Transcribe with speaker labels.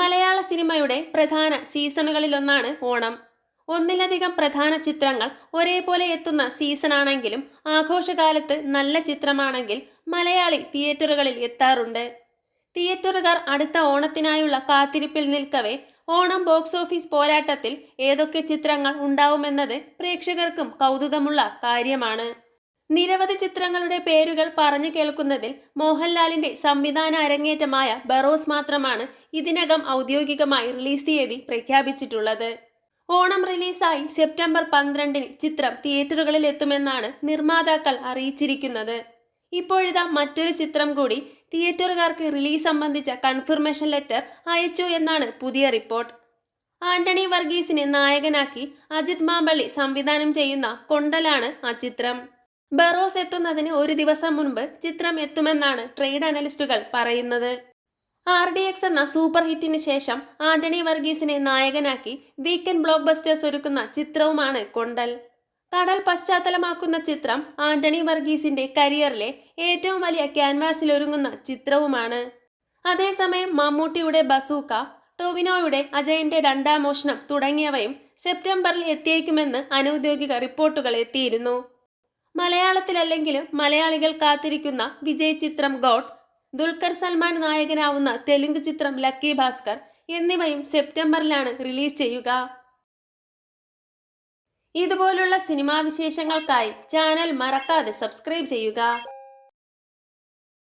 Speaker 1: മലയാള സിനിമയുടെ പ്രധാന സീസണുകളിലൊന്നാണ് ഓണം. ഒന്നിലധികം പ്രധാന ചിത്രങ്ങൾ ഒരേപോലെ എത്തുന്ന സീസണാണെങ്കിലും ആഘോഷകാലത്ത് നല്ല ചിത്രമാണെങ്കിൽ മലയാളി തിയേറ്ററുകളിൽ എത്താറുണ്ട്. തിയേറ്ററുകാർ അടുത്ത ഓണത്തിനായുള്ള കാത്തിരിപ്പിൽ നിൽക്കവേ ഓണം ബോക്സ് ഓഫീസ് പോരാട്ടത്തിൽ ഏതൊക്കെ ചിത്രങ്ങൾ ഉണ്ടാവുമെന്നത് പ്രേക്ഷകർക്കും കൗതുകമുള്ള കാര്യമാണ്. നിരവധി ചിത്രങ്ങളുടെ പേരുകൾ പറഞ്ഞു കേൾക്കുന്നതിൽ മോഹൻലാലിന്റെ സംവിധാന അരങ്ങേറ്റമായ ബറോസ് മാത്രമാണ് ഇതിനകം ഔദ്യോഗികമായി റിലീസ് തീയതി പ്രഖ്യാപിച്ചിട്ടുള്ളത്. ഓണം റിലീസായി സെപ്റ്റംബർ പന്ത്രണ്ടിന് ചിത്രം തിയേറ്ററുകളിൽ എത്തുമെന്നാണ് നിർമ്മാതാക്കൾ അറിയിച്ചിരിക്കുന്നത്. ഇപ്പോഴിതാ മറ്റൊരു ചിത്രം കൂടി തിയേറ്ററുകാർക്ക് റിലീസ് സംബന്ധിച്ച കൺഫർമേഷൻ ലെറ്റർ അയച്ചു എന്നാണ് പുതിയ റിപ്പോർട്ട്. ആന്റണി വർഗീസിനെ നായകനാക്കി അജിത് മാമ്പള്ളി സംവിധാനം ചെയ്യുന്ന കൊണ്ടലാണ് ആ ചിത്രം. ബറോസ് എത്തുന്നതിന് ഒരു ദിവസം മുൻപ് ചിത്രം എത്തുമെന്നാണ് ട്രേഡ് അനലിസ്റ്റുകൾ പറയുന്നത്. ആർ ഡി എക്സ് എന്ന സൂപ്പർ ഹിറ്റിന് ശേഷം ആന്റണി വർഗീസിനെ നായകനാക്കി വീക്കെൻഡ് ബ്ലോക്ക് ബസ്റ്റേഴ്സ് ഒരുക്കുന്ന ചിത്രവുമാണ് കൊണ്ടൽ. കടൽ പശ്ചാത്തലമാക്കുന്ന ചിത്രം ആന്റണി വർഗീസിന്റെ കരിയറിലെ ഏറ്റവും വലിയ ക്യാൻവാസിൽ ഒരുങ്ങുന്ന ചിത്രവുമാണ്. അതേസമയം മമ്മൂട്ടിയുടെ ബസൂക്ക ടോവിനോയുടെ അജയന്റെ രണ്ടാം മോഷണം തുടങ്ങിയവയും സെപ്റ്റംബറിൽ എത്തിയേക്കുമെന്ന് അനൌദ്യോഗിക റിപ്പോർട്ടുകൾ എത്തിയിരുന്നു. മലയാളത്തിലല്ലെങ്കിലും മലയാളികൾ കാത്തിരിക്കുന്ന വിജയ് ചിത്രം ഗോഡ് ദുൽഖർ സൽമാൻ നായകനാവുന്ന തെലുങ്ക് ചിത്രം ലക്കി ഭാസ്കർ എന്നിവയും സെപ്റ്റംബറിലാണ് റിലീസ് ചെയ്യുക. ഇതുപോലുള്ള സിനിമാ വിശേഷങ്ങൾക്കായി ചാനൽ മറക്കാതെ സബ്സ്ക്രൈബ് ചെയ്യുക.